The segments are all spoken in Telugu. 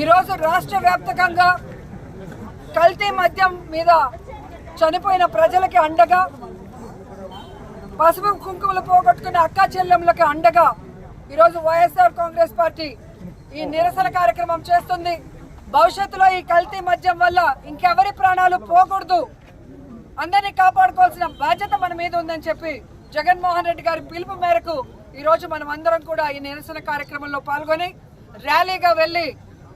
ఈరోజు రాష్ట్ర వ్యాప్తంగా కల్తీ మద్యం మీద చనిపోయిన ప్రజలకి అండగా పసుపు కుంకుమలు పోగొట్టుకున్న అక్క చెల్లెములకి అండగా ఈరోజు వైఎస్ఆర్ కాంగ్రెస్ పార్టీ ఈ నిరసన కార్యక్రమం చేస్తుంది. భవిష్యత్తులో ఈ కల్తీ మద్యం వల్ల ఇంకెవరి ప్రాణాలు పోకూడదు. అందరినీ కాపాడుకోవాల్సిన బాధ్యత మన మీద ఉందని చెప్పి జగన్మోహన్ రెడ్డి గారి పిలుపు మేరకు ఈరోజు మనం అందరం కూడా ఈ నిరసన కార్యక్రమంలో పాల్గొని ర్యాలీగా వెళ్ళి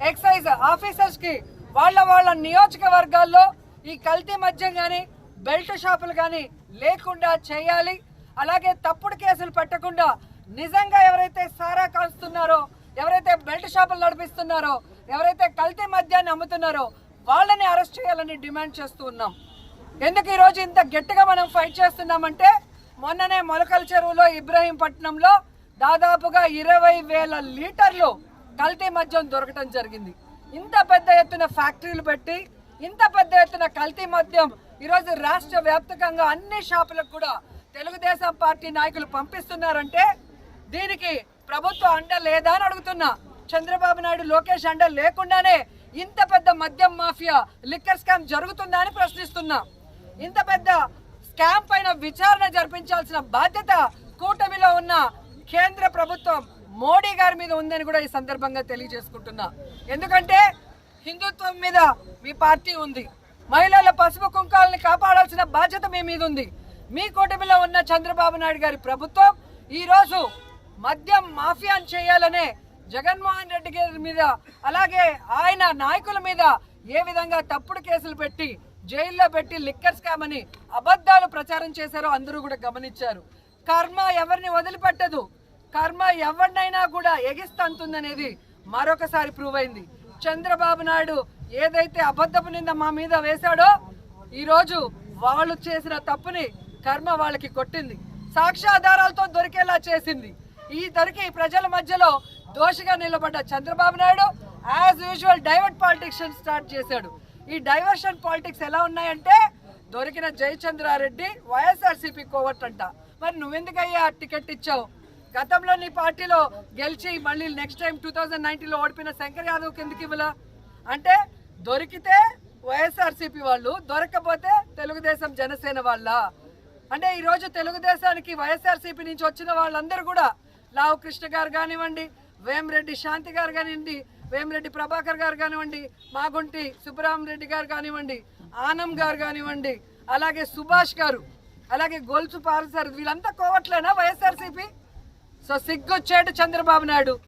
ఎక్సైజ్ ఆఫీసర్స్కి వాళ్ళ వాళ్ళ నియోజకవర్గాల్లో ఈ కల్తీ మద్యం కానీ బెల్ట్ షాపులు కానీ లేకుండా చేయాలి. అలాగే తప్పుడు కేసులు పెట్టకుండా నిజంగా ఎవరైతే సారా కాల్స్తున్నారో ఎవరైతే బెల్ట్ షాపులు నడిపిస్తున్నారో ఎవరైతే కల్తీ మద్యాన్ని అమ్ముతున్నారో వాళ్ళని అరెస్ట్ చేయాలని డిమాండ్ చేస్తూ ఉన్నాం. ఎందుకు ఈరోజు ఇంత గట్టిగా మనం ఫైట్ చేస్తున్నామంటే మొన్ననే మొలకల చెరువులో ఇబ్రహీంపట్నంలో దాదాపుగా ఇరవై వేల లీటర్లు కల్తీ మద్యం దొరకటం జరిగింది. ఇంత పెద్ద ఎత్తున ఫ్యాక్టరీలు పెట్టి ఇంత పెద్ద ఎత్తున కల్తీ మద్యం ఈరోజు రాష్ట్ర వ్యాప్తంగా అన్ని షాపులకు కూడా తెలుగుదేశం పార్టీ నాయకులు పంపిస్తున్నారంటే దీనికి ప్రభుత్వం అండ లేదా అని అడుగుతున్నా. చంద్రబాబు నాయుడు లోకేష్ అండ లేకుండానే ఇంత పెద్ద మద్యం మాఫియా లిక్కర్ స్కామ్ జరుగుతుందా అని ప్రశ్నిస్తున్నా. ఇంత పెద్ద స్కామ్ పైన విచారణ జరిపించాల్సిన బాధ్యత కూటమిలో ఉన్న కేంద్ర ప్రభుత్వం మోడీ గారి మీద ఉందని కూడా ఈ సందర్భంగా తెలియజేసుకుంటున్నా. ఎందుకంటే హిందుత్వం మీద మీ పార్టీ ఉంది. మహిళల పసుపు కుంకాలని కాపాడాల్సిన బాధ్యత మీ మీద ఉంది. మీ కూటమిలో ఉన్న చంద్రబాబు నాయుడు గారి ప్రభుత్వం ఈరోజు మద్యం మాఫియాను చేయాలనే జగన్మోహన్ రెడ్డి గారి మీద అలాగే ఆయన నాయకుల మీద ఏ విధంగా తప్పుడు కేసులు పెట్టి జైల్లో పెట్టి లిక్కర్ స్కామ్ అని అబద్ధాలు ప్రచారం చేశారో అందరూ కూడా గమనించారు. కర్మ ఎవరిని వదిలిపెట్టదు? కర్మ ఎవరినైనా కూడా ఎగిస్తంతుందనేది మరొకసారి ప్రూవ్ అయింది. చంద్రబాబు నాయుడు ఏదైతే అబద్ధపు నింద మా మీద వేశాడో ఈరోజు వాళ్ళు చేసిన తప్పుని కర్మ వాళ్ళకి కొట్టింది. సాక్ష్యాధారాలతో దొరికేలా చేసింది. ఈ దొరికి ప్రజల మధ్యలో దోషిగా నిలబడ్డ Chandrababu Naidu as usual divert politics start చేశాడు. ఈ డైవర్షన్ పాలిటిక్స్ ఎలా ఉన్నాయంటే దొరికిన జయచంద్రారెడ్డి వైఎస్ఆర్సీపీ కోవట్ అంట. మరి నువ్వెందుకయ్యా టికెట్ ఇచ్చావు? గతంలో నీ పార్టీలో గెలిచి మళ్ళీ నెక్స్ట్ టైం టూ థౌజండ్ నైన్టీన్లో ఓడిపోయిన శంకర్ యాదవ్ కిందకి ఇవ్వలా? అంటే దొరికితే వైఎస్ఆర్సీపీ వాళ్ళు దొరకపోతే తెలుగుదేశం జనసేన వాళ్ళ. అంటే ఈరోజు తెలుగుదేశానికి వైఎస్ఆర్సీపీ నుంచి వచ్చిన వాళ్ళందరూ కూడా లావు కృష్ణ గారు కానివ్వండి వేమిరెడ్డి శాంతి గారు కానివ్వండి వేమిరెడ్డి ప్రభాకర్ గారు కానివ్వండి మాగుంటి సుబ్బరామరెడ్డి గారు కానివ్వండి ఆనం గారు కానివ్వండి అలాగే సుభాష్ గారు అలాగే గొలుసు పారసారు వీళ్ళంతా కోవట్లేనా వైఎస్ఆర్సీపీ? సో సిగ్గొచ్చాడు చంద్రబాబు నాయుడు.